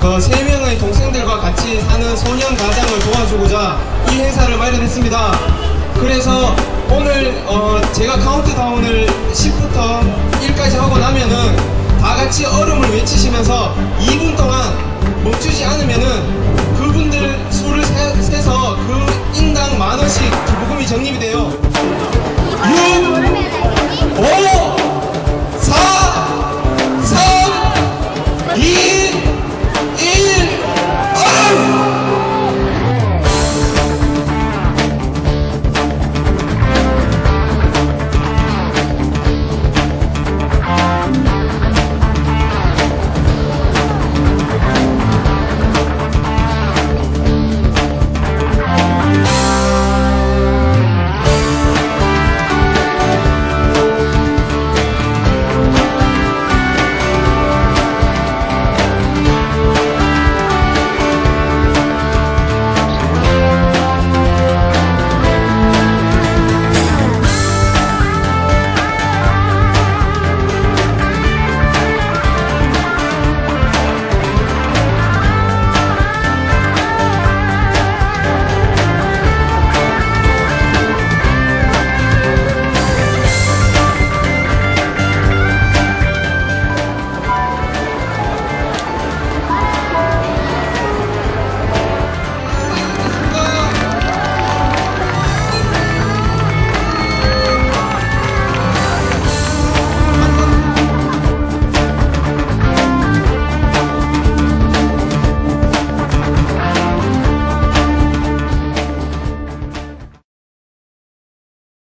그 세 명의 동생들과 같이 사는 소년 가장을 도와주고자 이 회사를 마련했습니다. 그래서 오늘 어 제가 카운트다운을 10부터 1까지 하고 나면은 다 같이 얼음을 외치시면서 2분 동안 멈추지 않으면은 그분들 수를 세, 세서 그 인당 만 원씩 보금이 적립이 돼요. 아, 6, 5,